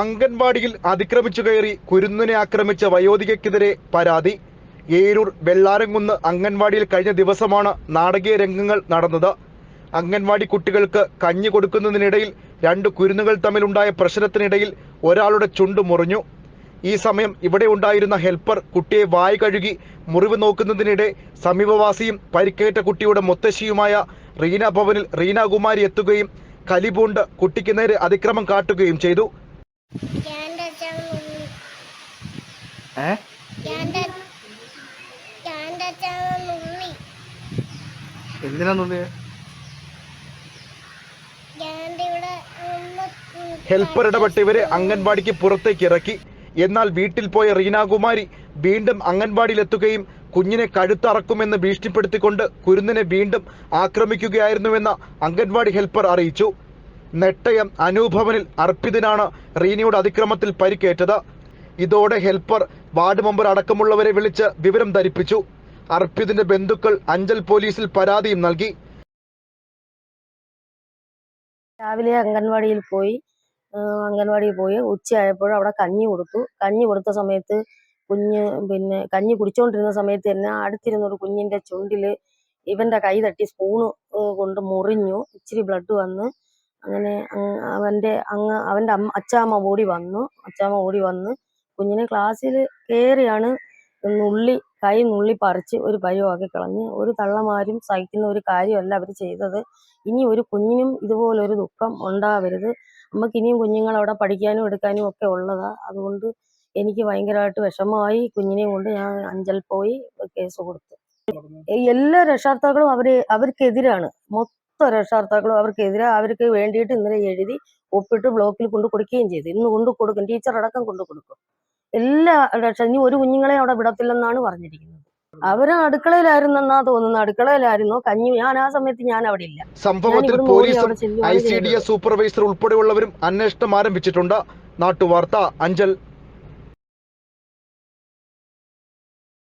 അംഗൻവാടിയിൽ അതിക്രമിച്ചു കയറി കുരുന്നിനെ ആക്രമിച്ച വയോധികയ്ക്കെതിരെ പരാതി. ഏരൂർ വെള്ളാരംകുന്ന് അംഗൻവാടിയിൽ കഴിഞ്ഞ ദിവസമാണ് നാടകീയ രംഗങ്ങൾ നടന്നത്. അംഗൻവാടി കുട്ടികൾക്ക് കഞ്ഞി കൊടുക്കുന്നതിനിടയിൽ രണ്ട് കുരുന്നുകൾ തമ്മിലുണ്ടായ പ്രശ്നത്തിനിടയിൽ ഒരാളുടെ ചുണ്ട് മുറിഞ്ഞു. ഈ സമയം ഇവിടെ ഉണ്ടായിരുന്ന ഹെൽപ്പർ കുട്ടിയെ വായി കഴുകി മുറിവ് നോക്കുന്നതിനിടെ സമീപവാസിയും പരിക്കേറ്റ കുട്ടിയുടെ മുത്തശ്ശിയുമായ റീന ഭവനിൽ റീന കുമാരി എത്തുകയും കലിപൂണ്ട് കുട്ടിക്ക് നേരെ അതിക്രമം കാട്ടുകയും ചെയ്തു. ഏ? ഇവരെ അംഗൻവാടിക്ക് പുറത്തേക്ക് ഇറക്കി. എന്നാൽ വീട്ടിൽ പോയ റീനാകുമാരി വീണ്ടും അംഗൻവാടിയിലെത്തുകയും കുഞ്ഞിനെ കഴുത്തറക്കുമെന്ന് ഭീഷണിപ്പെടുത്തിക്കൊണ്ട് കുരുന്നിനെ വീണ്ടും ആക്രമിക്കുകയായിരുന്നുവെന്ന് അംഗൻവാടി ഹെൽപ്പർ അറിയിച്ചു. നെട്ടയം അനൂഭവനിൽ അർപ്പിതനാണ് റീനയുടെ അതിക്രമത്തിൽ പരിക്കേറ്റത്. ഇതോടെ ഹെൽപ്പർ വാർഡ് മെമ്പർ അടക്കമുള്ളവരെ വിളിച്ച് വിവരം ധരിപ്പിച്ചു. അർപ്പിതിന്റെ ബന്ധുക്കൾ അഞ്ചൽ പോലീസിൽ പരാതിയും നൽകി. രാവിലെ അംഗൻവാടിയിൽ പോയി അംഗൻവാടിയിൽ പോയി. ഉച്ചയായപ്പോൾ അവിടെ കഞ്ഞി കൊടുത്തു. കഞ്ഞി കൊടുത്ത സമയത്ത് കുഞ്ഞ് പിന്നെ കഞ്ഞി കുടിച്ചുകൊണ്ടിരുന്ന സമയത്ത് തന്നെ അടുത്തിരുന്ന ഒരു കുഞ്ഞിന്റെ ചുണ്ടിൽ ഇവന്റെ കൈ തട്ടി സ്പൂണ് കൊണ്ട് മുറിഞ്ഞു. ഇച്ചിരി ബ്ലഡ് വന്ന് അങ്ങനെ അങ്ങ് അവന്റെ അങ്ങ് അവന്റെ അമ്മ അച്ചാമ്മ ഓടി വന്നു. അച്ചാമ്മ ഓടി വന്ന് കുഞ്ഞിനെ ക്ലാസ്സിൽ കയറിയാണ് നുള്ളി കൈ നുള്ളി പറിച്ച് ഒരു പരുവാക്കി കളഞ്ഞ് ഒരു തള്ളമാരും സഹിക്കുന്ന ഒരു കാര്യമല്ല അവർ ചെയ്തത്. ഇനി ഒരു കുഞ്ഞിനും ഇതുപോലൊരു ദുഃഖം ഉണ്ടാവരുത്. നമുക്ക് ഇനിയും കുഞ്ഞുങ്ങൾ അവിടെ പഠിക്കാനും എടുക്കാനും ഒക്കെ ഉള്ളതാ. അതുകൊണ്ട് എനിക്ക് ഭയങ്കരമായിട്ട് വിഷമമായി കുഞ്ഞിനെയും കൊണ്ട് ഞാൻ അഞ്ചൽ പോയി കേസ് കൊടുത്തു. എല്ലാ രക്ഷാർത്താക്കളും അവർ അവർക്കെതിരാണ്. മൊത്തം രക്ഷാകർത്താക്കളും അവർക്കെതിരെ അവർക്ക് വേണ്ടിയിട്ട് ഇന്നലെ എഴുതി ഒപ്പിട്ട് ബ്ലോക്കിൽ കൊണ്ടു കൊടുക്കുകയും ചെയ്തു. ഇന്ന് കൊണ്ടു കൊടുക്കും. ടീച്ചർ അടക്കം കൊണ്ടു കൊടുക്കും. എല്ലാ രക്ഷ ഇനി ഒരു കുഞ്ഞുങ്ങളെ അവിടെ വിടത്തില്ലെന്നാണ് പറഞ്ഞിരിക്കുന്നത്. അവർ അടുക്കളയിലായിരുന്നെന്നാ തോന്നുന്നു അടുക്കളയിലായിരുന്നു? കഞ്ഞി ഞാൻ ആ സമയത്ത് ഞാൻ അവിടെ ഇല്ല. സംഭവത്തിൽ പോലീസും I C D S supervisor ഉൾപ്പെടെയുള്ളവരും അന്വേഷണം ആരംഭിച്ചിട്ടുണ്ട്. നാട്ടുവാർത്ത അഞ്ചൽ